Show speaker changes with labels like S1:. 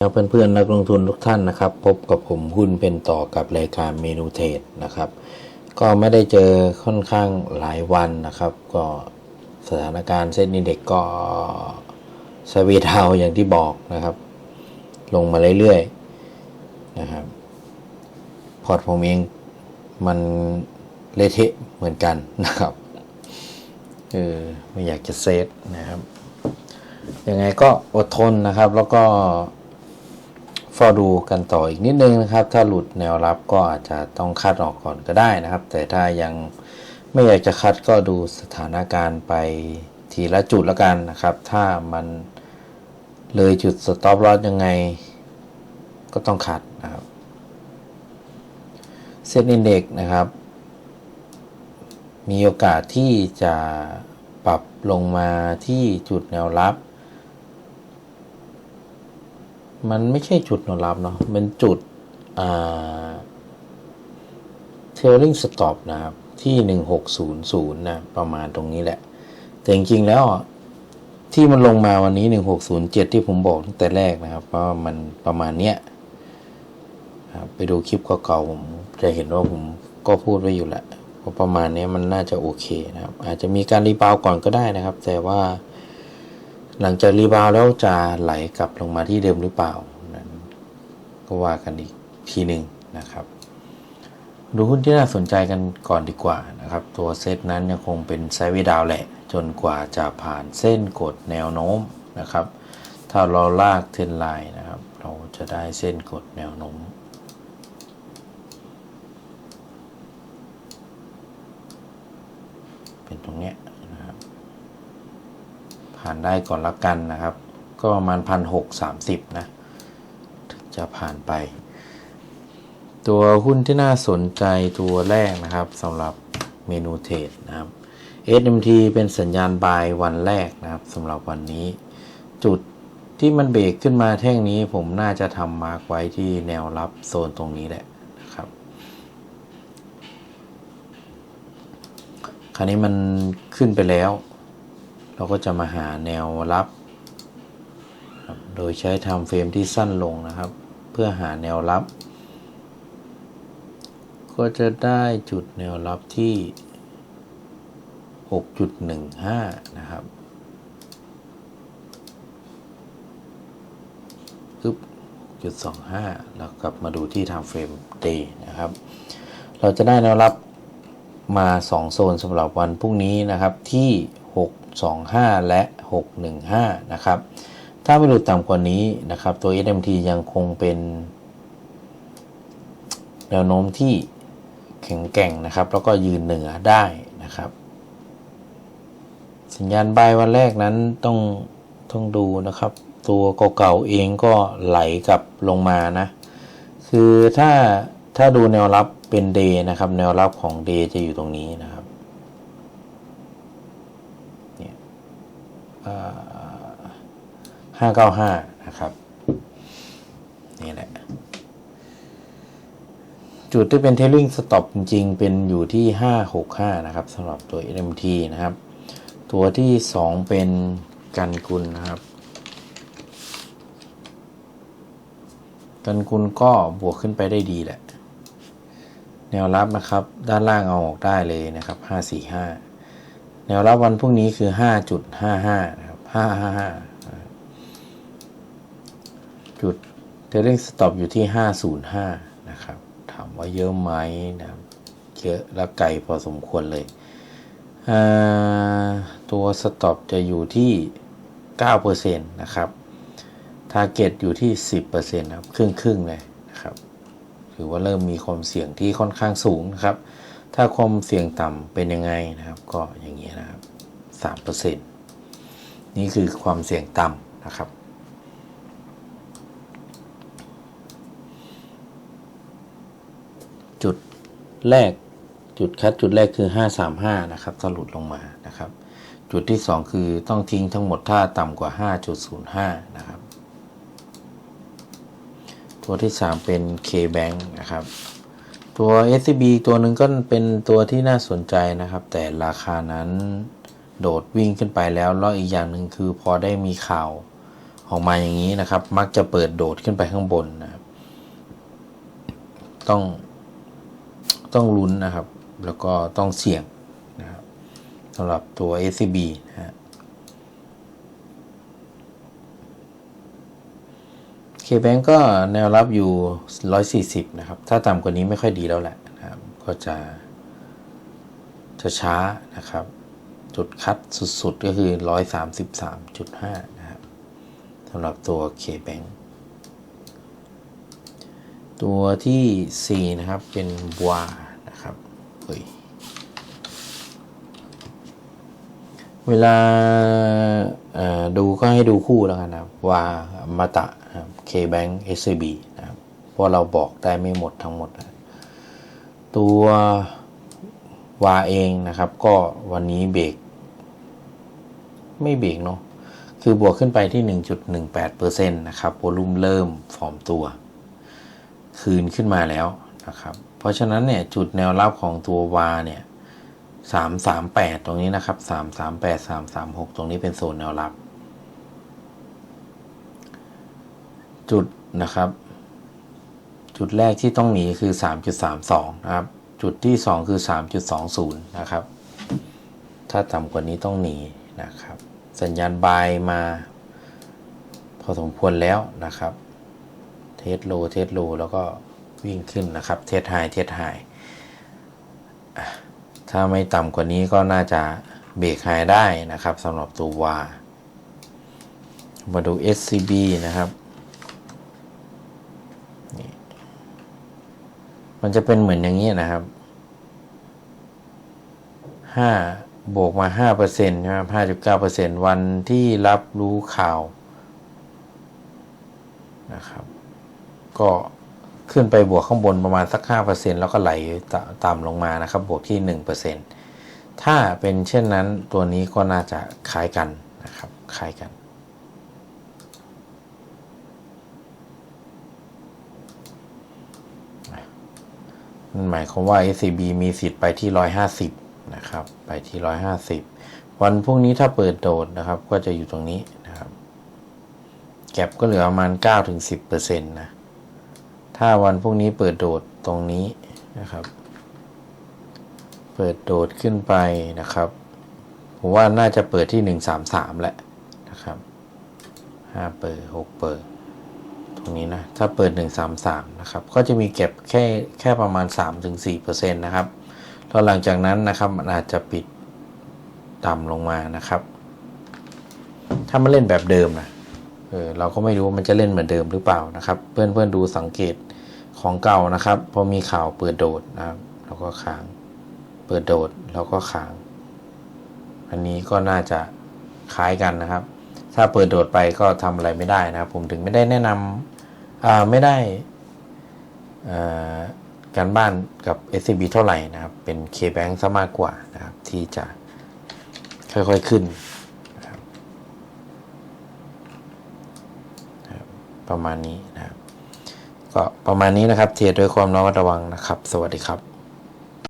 S1: แล้วเพื่อนๆนักลงทุนทุกท่านนะครับ พบกับผมหุ้นเป็นต่อกับรายการเมนูเทรดนะครับ ก็ไม่ได้เจอค่อนข้างหลายวันนะครับ ก็สถานการณ์เซ็นดีเด็กก็สวีทาวอย่างที่บอกนะครับ ลงมาเรื่อยๆนะครับ พอร์ตผมเองมันเละเทะเหมือนกันนะครับเออไม่อยากจะเซตนะครับยังไงก็อดทนนะครับแล้วก็ เฝ้าดูกันต่ออีกนิดนึงนะครับ ถ้าหลุดแนวรับก็อาจจะต้องคัดออกก่อนก็ได้นะครับ แต่ถ้ายังไม่อยากจะคัดก็ดูสถานการณ์ไปทีละจุดละกันนะครับ ถ้ามันเลยจุดสต็อปลอสยังไง ก็ต้องคัดนะครับเซ็ตอินเด็กนะครับ มีโอกาสที่จะปรับลงมาที่จุดแนวรับ มันไม่ใช่จุดแนวรับเนาะเป็นจุดอ่า trailing stop นะครับ ที่ 1600 นะ ประมาณตรงนี้แหละ แต่จริงๆแล้วที่มันลงมาวันนี้ 1607 ที่ผมบอกตั้งแต่แรกนะครับว่ามันประมาณเนี้ยไปดูคลิปเก่าๆผมจะเห็นว่าผมก็พูดไว้อยู่แหละว่าประมาณเนี้ยมันน่าจะโอเคนะครับ อาจจะมีการรีบาวก่อนก็ได้นะครับ แต่ว่า หลังจากรีบาวแล้วจะไหลกลับลงมาที่เดิมหรือเปล่านั้นก็ว่ากันอีกทีหนึ่งนะครับ ดูหุ้นที่น่าสนใจกันก่อนดีกว่านะครับ ตัวเซตนั้นยังคงเป็นไซด์เวย์ดาวแหละ จนกว่าจะผ่านเส้นกดแนวโน้มนะครับ ถ้าเราลากเทรนไลน์นะครับ เราจะได้เส้นกดแนวโน้มเป็นตรงเนี้ย ผ่านได้ก่อนละกันนะครับ ก็ประมาณพันหกสามสิบนะจะผ่านไป ตัวหุ้นที่น่าสนใจตัวแรกนะครับสำหรับเมนูเทรดนะครับ SMT เป็นสัญญาณบายวันแรกนะครับสำหรับวันนี้ จุดที่มันเบรกขึ้นมาแท่งนี้ผมน่าจะทำมาร์กไว้ที่แนวรับโซนตรงนี้แหละนะครับ คราวนี้มันขึ้นไปแล้ว เราก็จะมาหาแนวรับ โดยใช้ทม์เฟรมที่สั้นลงนะครับ เพื่อหาแนวรับ ก็จะได้จุดแนวรับที่ 6.15 นะครับปึ๊บจุด25แล้วกลับมาดูที่ time frame day นะครับ เราจะได้แนวรับมา 2 โซนสำหรับวันพรุ่งนี้นะครับที่ 625 และ 615 นะครับ ถ้าไม่หลุดต่ำกว่านี้นะครับ ตัว SMT ยังคงเป็นแนวโน้มที่แข็งแกร่งนะครับ แล้วก็ยืนเหนือได้นะครับ สัญญาณบายวันแรกนั้นต้องต้องดูนะครับ ตัวเก่าๆเองก็ไหลกลับลงมานะ คือถ้าถ้าดูแนวรับเป็นเดนะครับ แนวรับของเดจะอยู่ตรงนี้นะครับเนี่ย ห้าเก้าห้านะครับ นี่แหละ จุดที่เป็น tailing stop จริงๆ เป็นอยู่ที่565นะครับสำหรับตัว NMT นะครับ ตัวที่2เป็นกันกุลนะครับกันกุลก็บวกขึ้นไปได้ดีแหละ แนวรับนะครับ ด้านล่างเอาออกได้เลยนะครับ 545 แนวรับวันพรุ่งนี้คือ 5.55 นะครับ 555 จุด tailing stop อยู่ที่ 505 นะครับ ถามว่าเยอะไหมนะครับเยอะและไกลพอสมควรเลย ตัวสต็อปจะอยู่ที่ 9%นะครับทาร์เก็ตอยู่ที่ 10%นะครับ ครึ่งครึ่งๆเลยนะครับ ถือว่าเริ่มมีความเสี่ยงที่ค่อนข้างสูงนะครับ ถ้าความเสี่ยงต่ำเป็นยังไงนะครับ ก็อย่างนี้นะครับ3%นี่คือความเสี่ยงต่ำนะครับ จุดแรกจุดคัดจุดแรกคือ 535 นะครับถ้าหลุดลงมานะครับ จุดที่ 2 คือต้องทิ้งทั้งหมดถ้าต่ำกว่า 5.05 นะครับ ตัวที่ 3 เป็น K-Bank นะครับ ตัว SCB ตัวหนึ่งก็เป็นตัวที่น่าสนใจนะครับ แต่ราคานั้นโดดวิ่งขึ้นไปแล้ว แล้วอีกอย่างหนึ่งคือพอได้มีข่าวออกมาอย่างนี้นะครับ มักจะเปิดโดดขึ้นไปข้างบนนะครับ ต้องต้องลุ้นนะครับ แล้วก็ต้องเสี่ยงนะครับสำหรับตัว SCB นะฮะ KBank ก็แนวรับอยู่ 140 นะครับ ถ้าต่ำกว่านี้ไม่ค่อยดีแล้วแหละนะครับ ก็จะจะช้านะครับ จุดคัดสุดๆ ก็คือ 133.5 นะครับสำหรับตัว KBank ตัวที่ 4 นะครับ เป็นบัวนะครับเฮ้ยเวลา ดูก็ให้ดูคู่แล้วกันนะครับวามาตะนะครับ KBank SCB นะครับเพราะเราบอกได้ไม่หมดทั้งหมดนะตัววาเองนะครับก็วันนี้เบรกไม่เบรกเนาะคือบวกขึ้นไปที่ 1.18%นะครับโวลุ่มเริ่มฟอร์มตัว คืนขึ้นมาแล้วนะครับ เพราะฉะนั้นเนี่ยจุดแนวรับของตัววาเนี่ย สามสามแปดตรงนี้นะครับสามสามแปดสามสามหกตรงนี้เป็นโซนแนวรับ จุดนะครับ จุดแรกที่ต้องหนีคือสามจุดสามสองนะครับ จุดที่สองคือสามจุดสองศูนย์นะครับ ถ้าต่ำกว่านี้ต้องหนีนะครับ สัญญาณบายมา พอสมควรแล้วนะครับ เทสโล เทสโล แล้วก็วิ่งขึ้นนะครับ เทสไฮเทสไฮ ถ้าไม่ต่ำกว่านี้ก็น่าจะเบรกไฮได้นะครับสำหรับตัววามาดู SCB นะครับนี่มันจะเป็นเหมือนอย่างนี้นะครับ5บวกมา5%ใช่ไหม5.9%วันที่รับรู้ข่าวนะครับ ก็ ขึ้นไปบวกข้างบนประมาณสัก 5%แล้วก็ไหลตต่ำลงมานะครับ บวกที่ 1%ถ้าเป็นเช่นนั้นตัวนี้ก็น่าจะคล้ายกันนะครับคล้ายกันนั่นหมายความว่า SCB มีสิทธิ์ไปที่ 150 นะครับ ไปที่ 150 วันพรุ่งนี้ถ้าเปิดโดดนะครับ ก็จะอยู่ตรงนี้นะครับ แก็บก็เหลือประมาณ9-10%นะ ถ้าวันพรุ่งนี้เปิดโดดตรงนี้นะครับ เปิดโดดขึ้นไปนะครับ ผมว่าน่าจะเปิดที่ 133 แหละนะครับ5เปิด6เปิดตรงนี้นะ ถ้าเปิด 133 นะครับ ก็จะมีเก็บแค่แค่ประมาณ 3-4%นะครับแล้วหลังจากนั้นนะครับมันอาจจะปิดต่ำลงมานะครับ ถ้ามันเล่นแบบเดิมนะเออเราก็ไม่รู้มันจะเล่นเหมือนเดิมหรือเปล่านะครับ เพื่อนเพื่อนๆดูสังเกต ของเก่านะครับพอมีข่าวเปิดโดดนะครับแล้วก็ค้าง เปิดโดดแล้วก็ค้าง อันนี้ก็น่าจะคล้ายกันนะครับ ถ้าเปิดโดดไปก็ทำอะไรไม่ได้นะครับ ผมถึงไม่ได้แนะนำอ่าไม่ได้อ่าการบ้านกับ SCB เท่าไหร่นะครับ เป็น KBank ซะมากกว่านะครับ ที่จะค่อยๆขึ้นประมาณนี้นะครับ ก็ประมาณนี้นะครับ เทรดด้วยความระมัดระวังนะครับ สวัสดีครับ